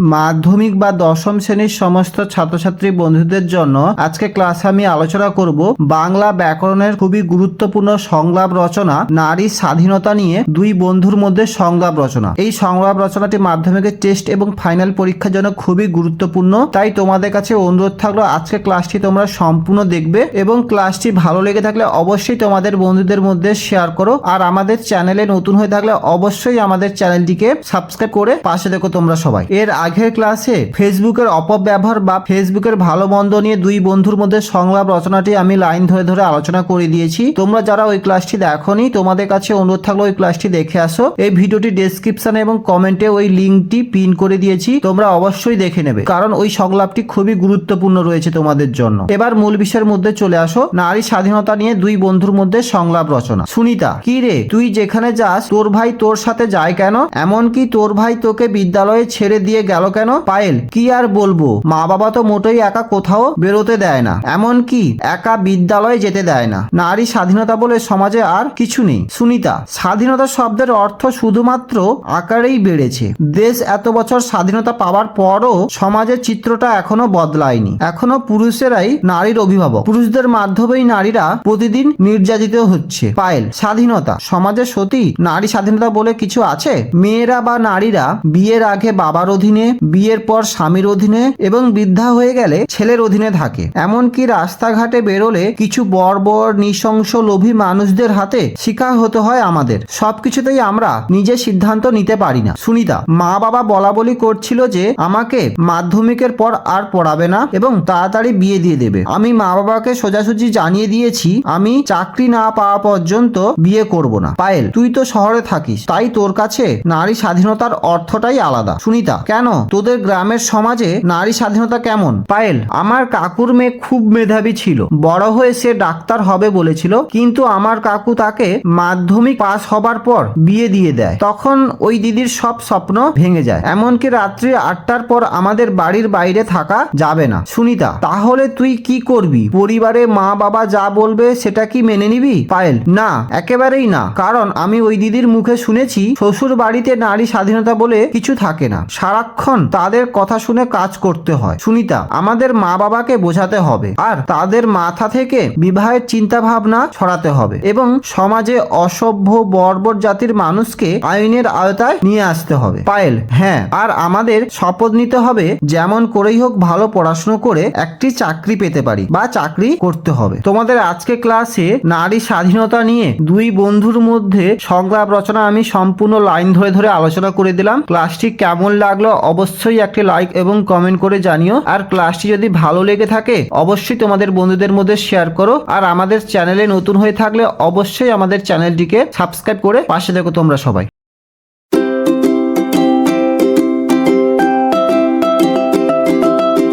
মাধ্যমিক বা দশম শ্রেণির সমস্ত ছাত্রছাত্রী বন্ধুদের জন্য আজকে ক্লাসে আমি আলোচনা করব বাংলা ব্যাকরণের খুবই গুরুত্বপূর্ণ সংলাপ রচনা, নারী স্বাধীনতা নিয়ে দুই বন্ধুর মধ্যে সংলাপ রচনা। এই সংলাপ রচনাটি মাধ্যমিকের টেস্ট এবং ফাইনাল পরীক্ষার জন্য খুবই গুরুত্বপূর্ণ, তাই তোমাদের কাছে অনুরোধ থাকল আজকে ক্লাসটি তোমরা সম্পূর্ণ দেখবে এবং ক্লাসটি ভালো লেগে থাকলে অবশ্যই তোমাদের বন্ধুদের মধ্যে শেয়ার করো। আর আমাদের চ্যানেলে নতুন হয়ে থাকলে অবশ্যই আমাদের চ্যানেলটিকে সাবস্ক্রাইব করে পাশে দেখো তোমরা সবাই। এর আগের ক্লাসে ফেসবুকের অপব্যবহার বা ফেসবুকের ভালো মন্দ নিয়ে দুই বন্ধুর মধ্যে সংলাপ রচনাটি আমি লাইন ধরে ধরে আলোচনা করে দিয়েছি। তোমরা যারা ওই ক্লাসটি দেখোনি, তোমাদের কাছে অনুরোধ থাকলে ওই ক্লাসটি দেখে আসো। এই ভিডিওটি ডেসক্রিপশনে এবং কমেন্টে ওই লিঙ্কটি পিন করে দিয়েছি। তোমরা অবশ্যই দেখে নেবে। কারণ ওই সংলাপটি খুবই গুরুত্বপূর্ণ রয়েছে তোমাদের জন্য। এবার মূল বিষয়ের মধ্যে চলে আসো। নারী স্বাধীনতা নিয়ে দুই বন্ধুর মধ্যে সংলাপ রচনা। সুনিতা, কি রে, তুই যেখানে যাস, তোর ভাই তোর সাথে যায় কেন? এমনকি তোর ভাই তোকে বিদ্যালয়ে ছেড়ে দিয়ে গেল কেন? পায়েল, কি আর বলব? মা বাবা তো মোটেই একা কোথাও বেরোতে দেয় না। এমনকি একা বিদ্যালয়ে যেতে দেয় না। নারী স্বাধীনতা বলে সমাজে আর কিছু নেই। সুনিতা, স্বাধীনতা শব্দের অর্থ শুধুমাত্র আকারেই বেড়েছে। দেশ এত বছর স্বাধীনতা পাওয়ার পরও সমাজের চিত্রটা এখনও বদলায়নি। এখনও পুরুষেরাই নারীর অভিভাবক। পুরুষদের মাধ্যমেই নারীরা প্রতিদিন নির্যাতিত হচ্ছে। পায়েল, স্বাধীনতা, সমাজে সতী নারী স্বাধীনতা বলে কিছু আছে? মেয়েরা বা নারীরা বিয়ের আগে বাবার অধীনে বিয়ের পর স্বামীর অধীনে এবং বৃদ্ধা হয়ে গেলে ছেলের অধীনে থাকে। এমনকি রাস্তাঘাটে বেরোলে কিছু বর্বর, নৃশংস, লোভী মানুষদের হাতে শিকার হতে হয় আমাদের। সবকিছুতেই আমরা নিজে সিদ্ধান্ত নিতে পারি না। সুনিতা মা বাবা বলা বলি করছিল যে আমাকে মাধ্যমিকের পর আর পড়াবে না এবং তাড়াতাড়ি বিয়ে দিয়ে দেবে। আমি মা বাবাকে সোজাসুজি জানিয়ে দিয়েছি, আমি চাকরি না পাওয়া পর্যন্ত বিয়ে করব না। পায়েল, তুই তো শহরে থাকিস, তাই তোর কাছে নারী স্বাধীনতার অর্থটাই আলাদা। সুনিতা, কেন তোদের গ্রামের সমাজে নারী স্বাধীনতা কেমন? পায়েল, আমার কাকুর মেয়ে খুব মেধাবী ছিল। বড় হয়ে সে ডাক্তার হবে বলেছিল, কিন্তু আমার কাকু তাকে মাধ্যমিক পাস হবার পর বিয়ে দিয়ে দেয়। তখন ওই দিদির সব স্বপ্ন ভেঙে যায়। এমনকি রাত্রি আটটার পর আমাদের বাড়ির বাইরে থাকা যাবে না। সুনিতা, তাহলে তুই কি করবি? পরিবারে মা বাবা যা বলবে সেটা কি মেনে নিবি? পায়েল, না, একেবারেই না। কারণ আমি ওই দিদির মুখে শুনেছি শ্বশুর বাড়িতে নারী স্বাধীনতা বলে কিছু থাকে না। সারাক্ষণ তাদের কথা শুনে কাজ করতে হয়। সুনিতা, আমাদের মা বাবাকে বোঝাতে হবে আর তাদের মাথা থেকে বিবাহের চিন্তা ভাবনা ছড়াতে হবে এবং সমাজে অসভ্য, বর্বর জাতির মানুষকে আইনের আওতায় নিয়ে আসতে হবে। পায়েল হ্যাঁ আর আমাদের শপথ নিতে হবে যেমন করেই হোক ভালো পড়াশুনো করে একটি চাকরি পেতে পারি বা চাকরি করতে হবে। তোমাদের আজকে ক্লাসে নারী স্বাধীনতা নিয়ে দুই বন্ধুর মধ্যে সংলাপ রচনা আমি সম্পূর্ণ লাইন ধরে ধরে আলোচনা করে দিলাম। ক্লাসটি কেমন লাগল অবশ্যই একটি লাইক এবং কমেন্ট করে জানিও। আর ক্লাসটি যদি ভালো লেগে থাকে, অবশ্যই তোমাদের বন্ধুদের মধ্যে শেয়ার করো। আর আমাদের চ্যানেলে নতুন হয়ে থাকলে অবশ্যই আমাদের চ্যানেলটিকে সাবস্ক্রাইব করে পাশে দেখো তোমরা সবাই।